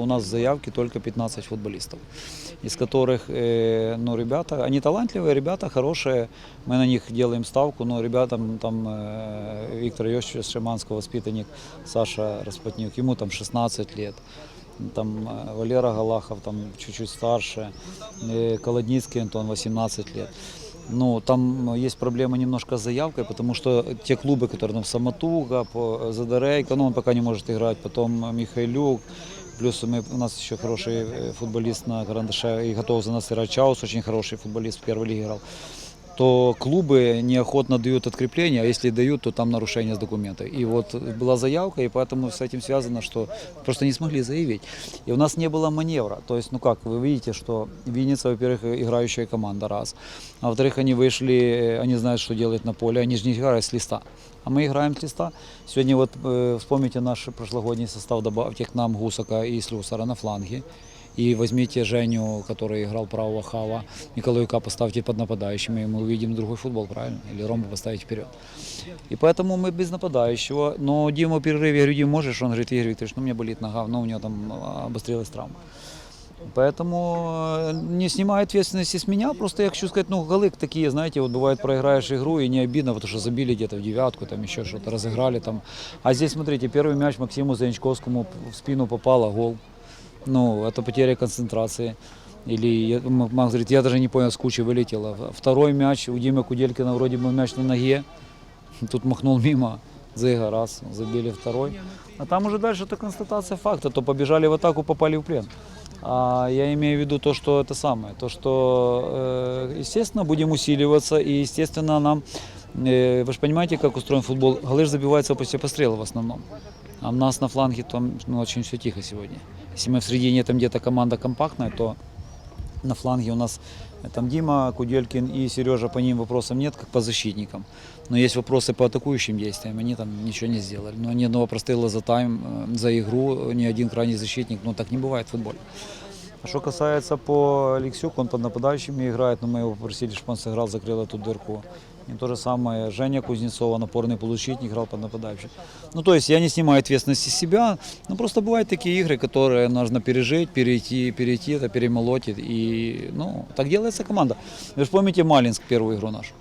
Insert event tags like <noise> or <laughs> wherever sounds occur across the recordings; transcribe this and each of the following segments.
у нас в заявке только 15 футболистов, из которых, э, ну, ребята, они талантливые, ребята хорошие, мы на них делаем ставку, но ребятам там э, Виктор Йосифович Шиманского, воспитанник, Саша Распотнюк, ему там 16 лет. Там э, Валера Галахов там чуть-чуть старше, э, Колодницкий Антон 18 лет. Ну, там есть проблема немножко с заявкой, потому что те клубы, которые там Самотуга, по Задорейко, ну он пока не может играть, потом Михайлюк, плюс мы, у нас еще хороший э, футболист на Карандаше и готов за нас играть Чаус, очень хороший футболист в первой лиге играл то клубы неохотно дают открепление, а если дают, то там нарушение с документами. И вот была заявка, и поэтому с этим связано, что просто не смогли заявить. И у нас не было маневра. То есть, ну как, вы видите, что Винница, во-первых, играющая команда, раз. А во-вторых, они вышли, э, они знают, что делать на поле, они же не играют с листа. А мы играем с листа. Сегодня вот э, вспомните наш прошлогодний состав, добавьте к нам Гусака и Слюсара на фланге. И возьмите Женю, который играл правого хава, Николаюка поставьте под нападающим, и мы увидим другой футбол, правильно? Или Рому поставить вперед. И поэтому мы без нападающего. Но Диму в перерыве, я говорю, Дим, можешь? Он говорит, Игорь Викторович, ну у меня болит нога, ну у него там а, обострилась травма. Поэтому э, не снимаю ответственности с меня, просто я хочу сказать, ну, голы такие, знаете, вот бывает проиграешь игру и не обидно, потому что забили где-то в девятку, там еще что-то разыграли там. А здесь, смотрите, первый мяч Максиму Занчковскому в спину попало, гол. Ну, это потеря концентрации. Или я- М- Макс говорит, я даже не понял, с кучи вылетело. Второй мяч у Димы Куделькина вроде бы мяч на ноге. <laughs> Тут махнул мимо. Зыга раз, забили второй. А там уже дальше это констатация факта. То побежали в атаку, попали в плен. А я имею в виду то, что это самое. То, что, э, естественно, будем усиливаться. И, естественно, нам... э, Вы же понимаете, как устроен футбол? Голы же забиваются после пострела в основном. А у нас на фланге там ну, очень все тихо сегодня. Если мы в середине там где-то команда компактная, то на фланге у нас э, там Дима Куделькин и Сережа, по ним вопросов нет, как по защитникам. Но есть вопросы по атакующим действиям, они там ничего не сделали. Но ни одного прострела за тайм, э, за игру, ни один крайний защитник, ну так не бывает в футболе. А что касается по Алексюку, он под нападающими играет, но мы его попросили, чтобы он сыграл, закрыл эту дырку. И то же самое Женя Кузнецова, напорный полузащитник, играл под нападающим. Ну, то есть я не снимаю ответственности с себя, но просто бывают такие игры, которые нужно пережить, перейти, перейти, это перемолоть. И, ну, так делается команда. Вы же помните Малинск, первую игру нашу?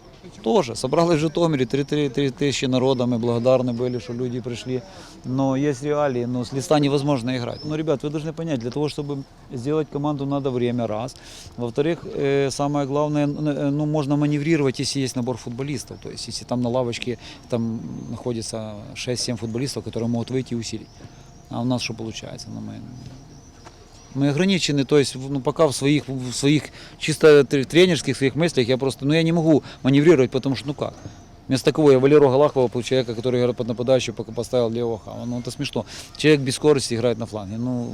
Тоже. Собралось в Житомире 3 тысячи народа, мы благодарны были, что люди пришли. Но есть реалии, но с листа невозможно играть. Ну, ребят, вы должны понять, для того, чтобы сделать команду, надо время, раз. Во-вторых, э, самое главное, э, ну, можно маневрировать, если есть набор футболистов. То есть, если там на лавочке там находится 6-7 футболистов, которые могут выйти и усилить. А у нас что получается? Ну, мы, мы ограничены, то есть, ну, пока в своих, в своих чисто тр- тренерских своих мыслях я просто, ну, я не могу маневрировать, потому что, ну как? Вместо кого я Валеру Галахова, человека, который под нападающего, пока поставил левого хава. Ну, это смешно. Человек без скорости играет на фланге. Ну,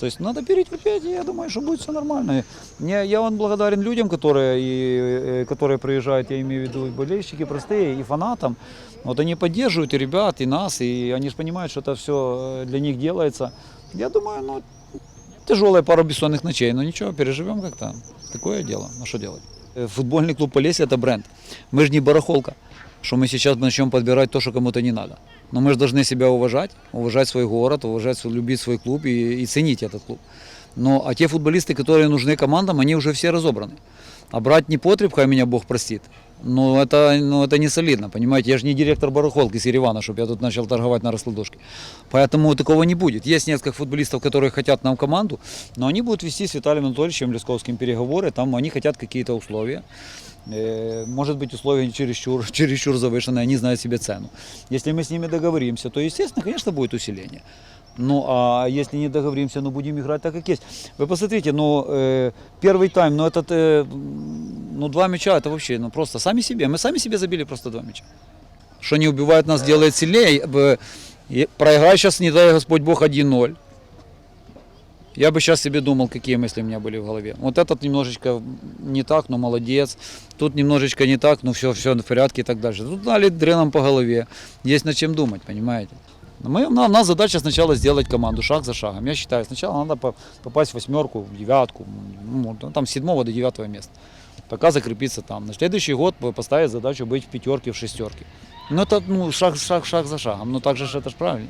то есть надо перетерпеть, и я думаю, что будет все нормально. Не, я он благодарен людям, которые, и, э, которые приезжают, я имею в виду и болельщики простые, и фанатам. Вот они поддерживают и ребят, и нас, и они же понимают, что это все для них делается. Я думаю, ну, Тяжелая пара бессонных ночей, но ничего, переживем как-то. Такое дело, ну что делать? Э, Футбольный клуб Полесье – это бренд. Мы же не барахолка, что мы сейчас начнем подбирать то, что кому-то не надо. Но мы же должны себя уважать, уважать свой город, уважать, свой- любить свой клуб и, и ценить этот клуб. Но, а те футболисты, которые нужны командам, они уже все разобраны. А брать не потреб, хай меня Бог простит. Ну это, ну, это не солидно, понимаете? Я же не директор барахолки с Еревана, чтобы я тут начал торговать на раскладушке. Поэтому такого не будет. Есть несколько футболистов, которые хотят нам команду, но они будут вести с Виталием Анатольевичем Лесковским переговоры, там они хотят какие-то условия. Э, Может быть, условия чересчур, <laughs> чересчур завышенные, они знают себе цену. Если мы с ними договоримся, то, естественно, конечно, будет усиление. Ну, а если не договоримся, ну, будем играть так, как есть. Вы посмотрите, ну, э, первый тайм, ну, этот, э, ну, два мяча, это вообще, ну, просто сами себе. Мы сами себе забили просто два мяча. Что не убивает нас, делает сильнее. Проиграй сейчас, не дай Господь Бог, 1-0. Я бы сейчас себе думал, какие мысли у меня были в голове. Вот этот немножечко не так, но молодец. Тут немножечко не так, но все, все в порядке и так дальше. Тут дали дреном по голове. Есть над чем думать, понимаете? Мы, у нас задача сначала сделать команду шаг за шагом. Я считаю, сначала надо по- попасть в восьмерку, в девятку, ну, там с седьмого до девятого места. Пока закрепиться там. На следующий год поставить задачу быть в пятерке, в шестерке. Ну это ну, шаг, шаг, шаг за шагом. Ну так же ж это ж правильно.